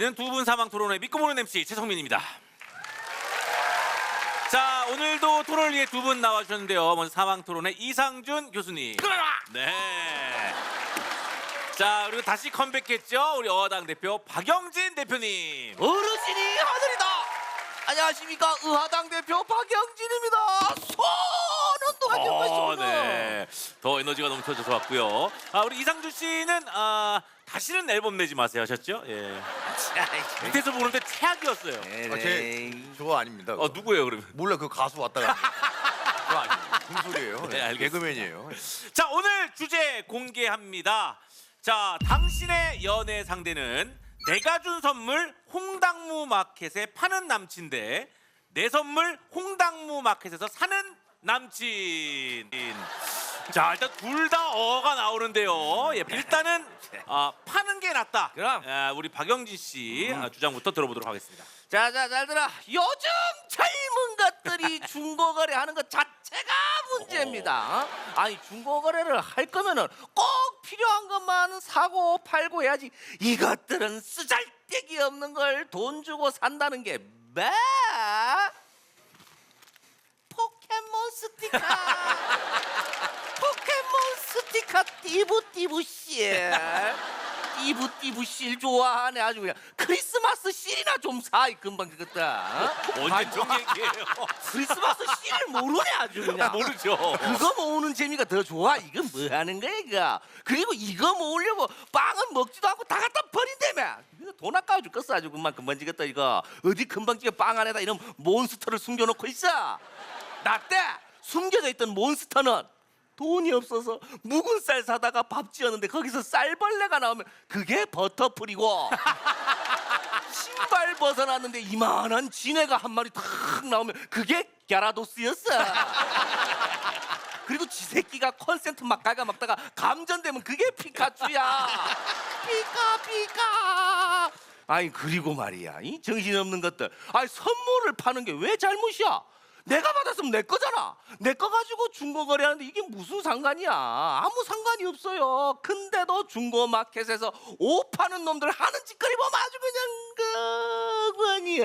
우리는 두 분 사망 토론회 믿고 보는 MC 최성민입니다. 자 오늘도 토론을 위해 두 분 나와주셨는데요. 먼저 사망 토론회 이상준 교수님. 네. 자 그리고 다시 컴백했죠 우리 어당 대표 박영진 대표님. 어르신이 하늘이다. 안녕하십니까 의하당 대표 박영진입니다. 손 가지고 어. 네. 더 에너지가 넘쳐서 좋았고요. 아 우리 이상준 씨는 아 다시는 앨범 내지 마세요 하셨죠? 예. 밑에서 보는데 최악이었어요. 네, 아, 제 저거 아닙니다. 어 누구예요 그러면? 몰라 그 가수 왔다가 그거 아니에요. 무슨 소리예요? 네, 알겠습니다. 개그맨이에요. 자 오늘 주제 공개합니다. 자 당신의 연애 상대는 내가 준 선물 홍당무 마켓에 파는 남친 대내 선물 홍당무 마켓에서 사는 남친. 자 일단 둘 다 어가 나오는데요. 예, 일단은 아, 파는 게 낫다. 그럼. 아, 우리 박영진 씨 아, 주장부터 들어보도록 하겠습니다. 자자 잘 들어. 요즘 젊은 것들이 중고거래 하는 것 자체가 문제입니다. 어? 아니 중고거래를 할 거면은 꼭 필요한 것만 사고 팔고 해야지. 이것들은 쓰잘데기 없는 걸 돈 주고 산다는 게 매. 포켓몬 스티커. 포켓몬 스티커 띠부띠부 씨. 띠부띠부 실 좋아하네 아주 그냥 크리스마스 실이나 좀 사 이 금방 그것들 어? 언제 좀 얘기해요? 크리스마스 실을 모르네 아주 그냥 모르죠. 그거 모으는 재미가 더 좋아 이건 뭐 하는 거야 이거 그리고 이거 모으려고 빵은 먹지도 않고 다 갖다 버린다며 이거 돈 아까워 죽겠어 아주 금방 금방 지겠다 이거 어디 금방 지게 빵 안에다 이런 몬스터를 숨겨놓고 있어 나 때 숨겨져 있던 몬스터는 돈이 없어서 묵은 쌀 사다가 밥 지었는데 거기서 쌀벌레가 나오면 그게 버터풀이고 신발 벗어났는데 이만한 지네가 한 마리 탁 나오면 그게 갸라도스였어. 그리고 지 새끼가 콘센트 막 갈가 먹다가 감전되면 그게 피카츄야. 피카 피카. 아니 그리고 말이야 이 정신없는 것들. 아니 선물을 파는 게 왜 잘못이야? 내가 받았으면 내 거잖아. 내 거 가지고 중고 거래하는데 이게 무슨 상관이야? 아무 상관이 없어요. 근데도 중고 마켓에서 옷 파는 놈들 하는 짓거리 보면 아주 그냥 그거니.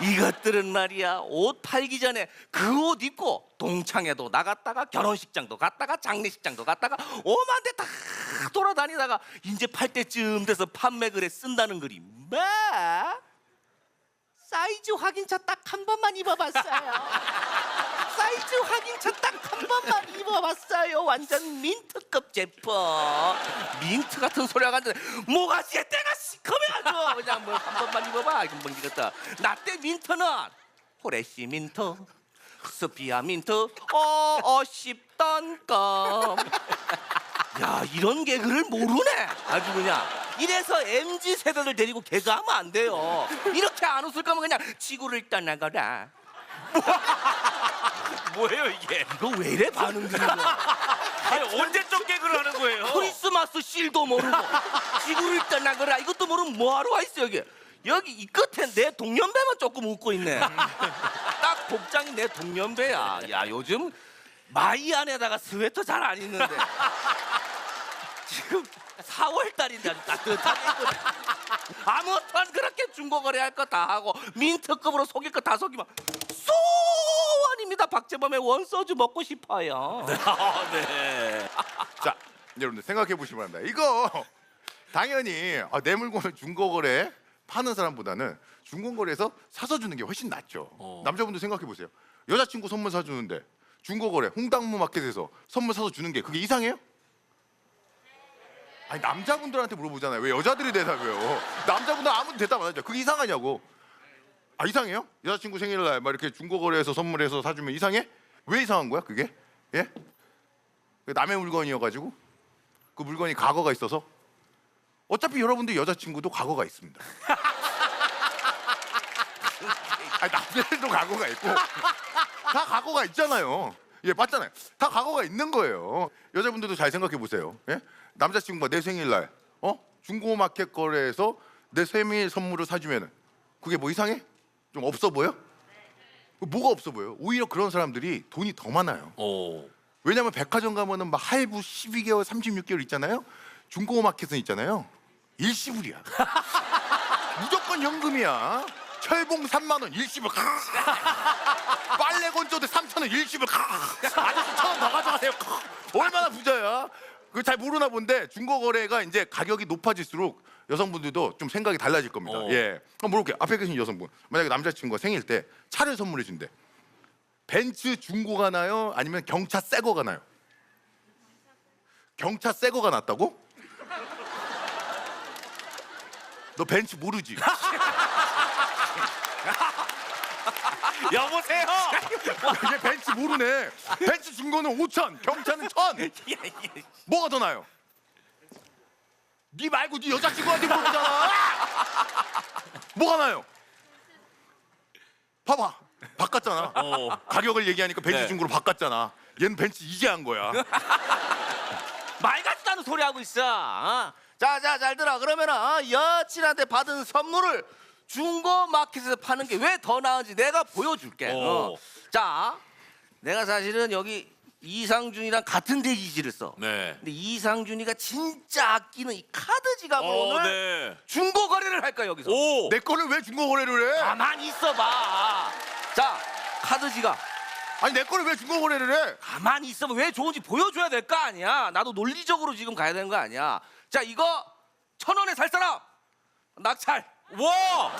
이것들은 말이야 옷 팔기 전에 그 옷 입고 동창회도 나갔다가 결혼식장도 갔다가 장례식장도 갔다가 오만 데다 돌아다니다가 이제 팔 때쯤 돼서 판매글에 쓴다는 글이 뭐? 사이즈 확인차 딱 한 번만 입어봤어요. 사이즈 확인차 딱 한 번만 입어봤어요. 완전 민트급 제품. 민트 같은 소리 하는데 모가지에 때가 시커매가지고 그냥 뭐 한 번만 입어봐. 금방 지겠다. 나때 민트는 호레시 민트, 스피아 민트, 어 어 씹던 껌. 야 이런 개그를 모르네 아주 그냥 이래서 MZ 세대들 데리고 개그하면 안 돼요. 이렇게 안 웃을 거면 그냥 지구를 떠나거라. 뭐예요 이게? 이거 왜 이래 반응들이 아니 언제적 개그를 하는 거예요? 크리스마스 실도 모르고 지구를 떠나거라. 이것도 모르면 뭐하러 와 있어 여기? 여기 이 끝에 내 동년배만 조금 웃고 있네. 딱 복장이 내 동년배야. 야 요즘 마이 안에다가 스웨터 잘 안 입는데. 지금 4월 달인데 아주 따뜻하게 아무튼 그렇게 중고거래 할 거 다 하고 민트급으로 속일 거 다 속이면 소원입니다 박재범의 원소주 먹고 싶어요 아, 네. 자, 여러분들 생각해 보시기 바랍니다. 이거 당연히 아, 내 물건을 중고거래 파는 사람보다는 중고거래에서 사서 주는 게 훨씬 낫죠. 어. 남자분들 생각해 보세요. 여자친구 선물 사주는데 중고거래 홍당무 마켓에서 선물 사서 주는 게 그게 이상해요? 아니 남자분들한테 물어보잖아요. 왜 여자들이 대답해요? 남자분들 아무도 대답 안 하죠. 그게 이상하냐고. 아 이상해요? 여자친구 생일날 막 이렇게 중고거래에서 선물해서 사주면 이상해? 왜 이상한 거야 그게? 예? 그 남의 물건이어가지고 그 물건이 과거가 있어서 어차피 여러분들 여자친구도 과거가 있습니다. 아니 남자들도 과거가 있고 다 과거가 있잖아요. 예 맞잖아요. 다 과거가 있는 거예요. 여자분들도 잘 생각해 보세요. 예? 남자친구가 내 생일날 어 중고마켓 거래에서 내 생일 선물을 사주면은 그게 뭐 이상해? 좀 없어 보여? 뭐가 없어 보여? 오히려 그런 사람들이 돈이 더 많아요. 오. 왜냐면 백화점 가면은 막 할부 12개월, 36개월 있잖아요. 중고 마켓은 있잖아요. 일시불이야. 무조건 연금이야. 철봉 3만 원 일시불. 빨래 건조대 3천 원 일시불. 아저씨 천원 더 가져가세요. 얼마나 부자야? 그잘 모르나 본데 중고 거래가 이제 가격이 높아질수록 여성분들도 좀 생각이 달라질 겁니다. 어. 예. 그럼 물어볼게요. 앞에 계신 여성분. 만약에 남자친구가 생일 때 차를 선물해 준대. 벤츠 중고가 나요? 아니면 경차 새 거가 나요? 경차 새 거가 낫다고? 너 벤츠 모르지? 여보세요. 얘 벤츠 모르네. 벤츠 중고는 5천, 경차는 천. 뭐가 더 나요? 네 말고 네 여자친구한테 물어보잖아. 뭐가 나요? 봐봐, 바꿨잖아. 어. 가격을 얘기하니까 벤츠 네. 중고로 바꿨잖아. 얘는 벤츠 이제 한 거야. 말 같지도 않은 소리 하고 있어. 어? 자, 자, 잘 들어. 그러면은 어, 여친한테 받은 선물을 중고 마켓에서 파는 게 왜 더 나은지 내가 보여줄게. 어. 오. 자, 내가 사실은 여기 이상준이랑 같은 대기지를 써. 네. 근데 이상준이가 진짜 아끼는 이 카드 지갑으로 어, 오늘 네. 중고 거래를 할 거야 여기서. 오. 내 거를 왜 중고 거래를 해? 가만히 있어봐. 자, 카드 지갑. 아니 내 거를 왜 중고 거래를 해? 가만히 있으면 왜 좋은지 보여줘야 될 거 아니야. 나도 논리적으로 지금 가야 되는 거 아니야. 자, 이거 천 원에 살 사람. 낙찰. 와.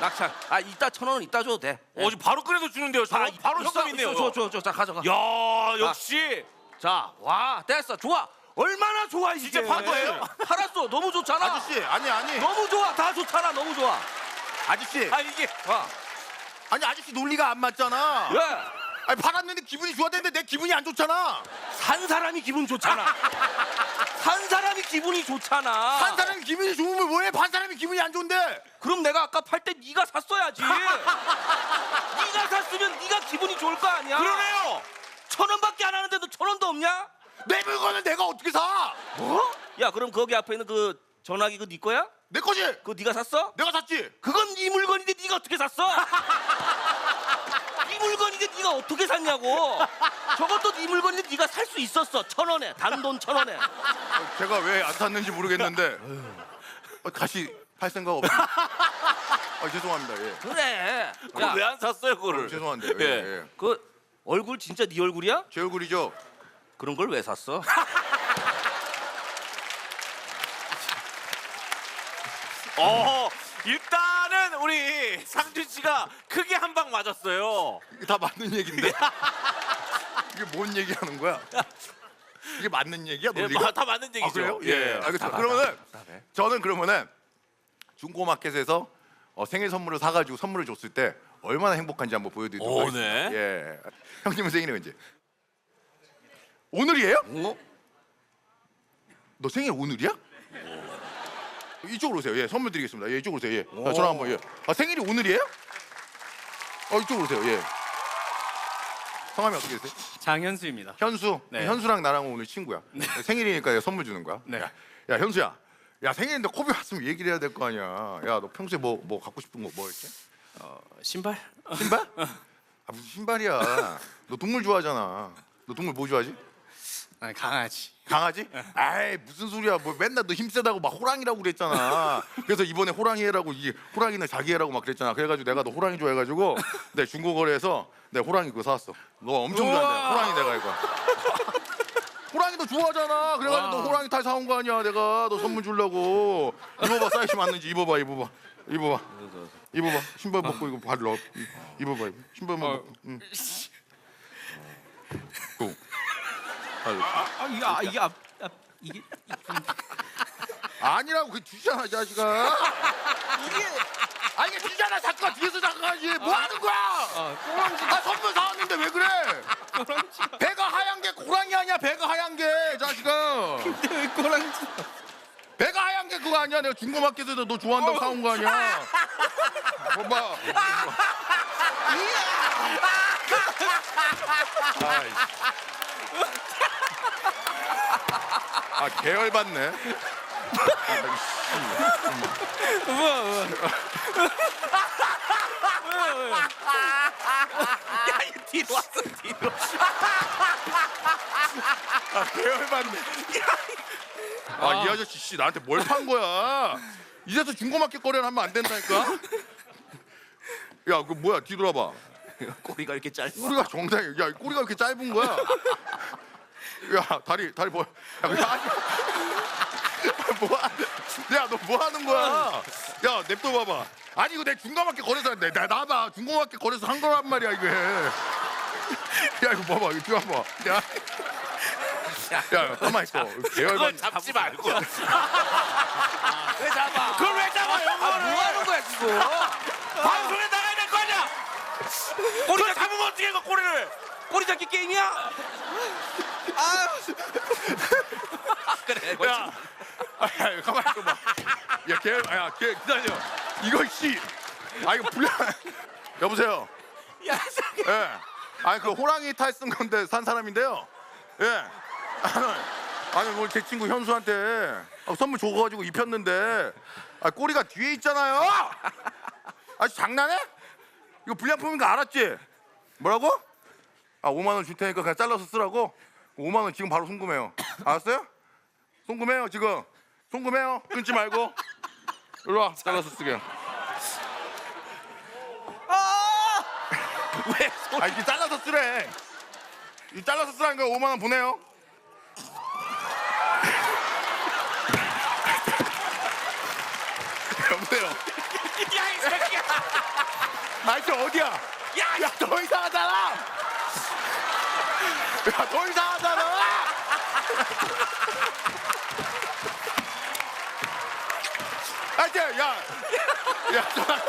낙찰. 아, 이따 천 원은 이따 줘도 돼. 어, 지금 바로 꺼내서 주는데요. 저. 바로 효과 시점 있네요. 줘, 줘, 줘, 자, 가져가. 야, 역시. 자, 와, 됐어. 좋아. 얼마나 좋아 이게. 진짜 판 거예요? 팔았어. 너무 좋잖아. 아저씨, 아니 아니, 너무 좋아. 다 좋잖아. 너무 좋아. 아저씨, 아 이게 와. 아니 아저씨 논리가 안 맞잖아. 왜? 아니 팔았는데 기분이 좋았는데 내 기분이 안 좋잖아. 산 사람이 기분 좋잖아. 산 사람이 기분이 좋잖아. 한 사람이 기분이 좋으면 뭐해? 반 사람이 기분이 안 좋은데. 그럼 내가 아까 팔 때 네가 샀어야지. 네가 샀으면 네가 기분이 좋을 거 아니야. 그러네요. 천 원밖에 안 하는데도 천 원도 없냐? 내 물건을 내가 어떻게 사? 뭐? 야 그럼 거기 앞에 있는 그 전화기 그네 거야? 내 거지. 그거 네가 샀어? 내가 샀지. 그건 네 물건인데 네가 어떻게 샀어? 어떻게 샀냐고. 저것도 네 물건인데 네가 살 수 있었어. 천 원에 단돈 천 원에. 제가 왜안 샀는지 모르겠는데 어, 다시 팔 생각 없습니다. 아, 죄송합니다. 예. 그래. 그걸 왜안 샀어요, 그거를? 죄송한데. 예. 예. 예. 그 얼굴 진짜 네 얼굴이야? 제 얼굴이죠. 그런 걸 왜 샀어? 어, 일단은 우리 상준 씨가 크게 한 방 맞았어요. 이게 다 맞는 얘긴데. 이게 뭔 얘기하는 거야? 이게 맞는 얘기야? 예, 논리가? 마- 다 맞는 얘기죠. 아, 그래요? 예. 예. 알겠습니다. 그러면은 저는 그러면은 중고 마켓에서 어, 생일 선물을 사가지고 선물을 줬을 때 얼마나 행복한지 한번 보여드리도록 오, 하겠습니다. 네. 예. 형님은 생일이 언제? 오늘이에요? 어? 너 생일 오늘이야? 이쪽으로 오세요. 예, 선물 드리겠습니다. 예, 이쪽으로 오세요. 예. 아, 전화 한번 예. 아, 생일이 오늘이에요? 어, 이쪽으로 오세요. 예. 성함이 어떻게 되세요? 장현수입니다. 현수. 네. 현수랑 나랑 오늘 친구야. 생일이니까 내가 선물 주는 거야. 네. 야, 야, 현수야. 야, 생일인데 코비 왔으면 얘기를 해야 될 거 아니야. 야, 너 평소에 뭐 뭐 갖고 싶은 거 뭐 있지? 어, 신발? 신발? 아, 무슨 신발이야. 너 동물 좋아하잖아. 너 동물 뭐 좋아하지? 아니 강아지. 강아지? 아이 무슨 소리야. 뭐 맨날 너 힘세다고 막 호랑이라고 그랬잖아. 그래서 이번에 호랑이 해라고 이 호랑이는 자기 해라고 막 그랬잖아. 그래가지고 내가 너 호랑이 좋아해가지고 내 중고거래에서 내 호랑이 그거 사왔어. 너 엄청 좋아한다. 호랑이 내가 이거. 호랑이 너 좋아하잖아. 그래가지고 너 호랑이 탈 사온 거 아니야 내가. 너 선물 주려고. 입어봐 사이즈 맞는지. 입어봐 입어봐. 입어봐. 입어봐. 신발 벗고 이거 발 넣어. 입어봐 이거. 신발만 벗고. 응. 고. 발 넣고. 아 이게 아, 이게 앞, 앞 이게 아니라고 그 주잖아 이 자식아. 이게 아 이게 주잖아 자꾸가 뒤에서 잠깐하지 뭐 하는 거야? 아 꼬랑지. 아 선물 사왔는데 왜 그래? 꼬랑지가 배가 하얀 게 고랑이 아니야? 배가 하얀 게 자식아. 왜 꼬랑지? 배가 하얀 게 그거 아니야? 내가 중고마켓에서 너 좋아한다고 사온 거 아니야? 봐봐. 아이씨. 아 계열받네 우와 우와. 야, 이 뒤로 왔어 뒤로. 아 계열받네 아 이 아저씨 씨 나한테 뭘 판 거야 이제서 중고마켓 거래를 하면 안 된다니까. 야, 그 뭐야? 뒤돌아봐. 꼬리가 이렇게 짧아. 꼬리가 정상이야. 야, 꼬리가 이렇게 짧은 거야. 야, 다리 다리 뭐? 야, 그 아니. 뭐? 하- 야, 너 뭐 하는 거야? 야, 냅둬 봐봐. 아니 이거 내 중고마켓 거래소 내 나, 나봐 중고마켓 거래소 한 거란 말이야 이게. 야, 이거 봐봐, 이거 뒤 봐봐. 야. 야, 가만 있어. 그걸 잡지 말고. 왜 잡아? 그걸 왜 잡아 아, 뭐? 하는 거야 지금? 방송에. 꼬리 잡으면 어떻게 이거 꼬리를? 꼬리 잡기 게임이야? 아, 그래. 야, 아, 야, 가만 있어 봐. 야, 걔, 야, 걔 기다려. 이거 씨, 아 이거 불량. 여보세요. 야, 예. 아니 그 호랑이 탈 쓴 건데 산 사람인데요. 예. 아니 뭐제 친구 현수한테 아, 선물 줘가지고 입혔는데 아, 꼬리가 뒤에 있잖아요. 아 장난해? 이거 불량품인 거 알았지? 뭐라고? 아 5만 원 줄 테니까 그냥 잘라서 쓰라고. 5만 원 지금 바로 송금해요. 알았어요? 송금해요 지금. 송금해요. 끊지 말고. 일로 와 잘라서 쓰게. 왜 손? 아 이게 잘라서 쓰래. 이 잘라서 쓰라는 거 5만 원 보내요. 야이 아이씨 어디야? 야, 야, 더 이상하잖아. 야, 더 이상하잖아. 아이씨, 야, 야, 전화.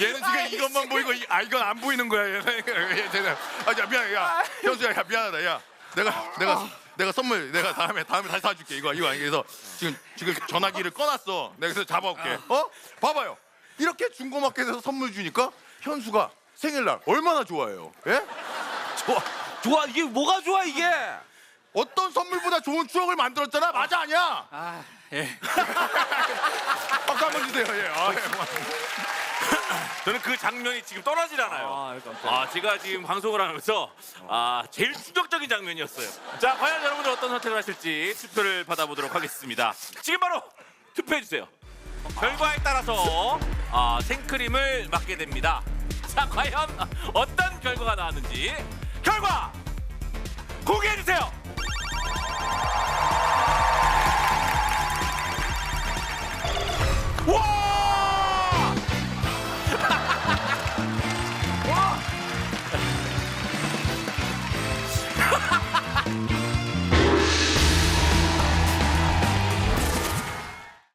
얘는 지금 이것만 보이고 이- 아 이건 안 보이는 거야. 얘는 얘 쟤는 아, 야 미안해, 야 현수야, 야 미안하다, 야 내가 내가 내가 선물 내가 다음에 다음에 다시 사줄게 이거 이거 그래서 지금 지금 전화기를 꺼놨어. 내가 그래서 잡아올게. 어? 봐봐요. 이렇게 중고마켓에서 선물 주니까 현수가 생일날 얼마나 좋아해요. 예? 좋아, 좋아 이게 뭐가 좋아 이게? 어떤 선물보다 좋은 추억을 만들었잖아. 맞아 아니야? 아, 예. 박수 한번 주세요. 예. 아, 예. 저는 그 장면이 지금 떠나질 않아요. 아, 깜짝이야. 아, 제가 지금 방송을 하면서 아, 제일 충격적인 장면이었어요. 자, 과연 여러분들 어떤 선택을 하실지 투표를 받아보도록 하겠습니다. 지금 바로 투표해 주세요. 결과에 따라서 아, 생크림을 맞게 됩니다. 자, 과연 어떤 결과가 나왔는지 결과 공개해 주세요. Whoa!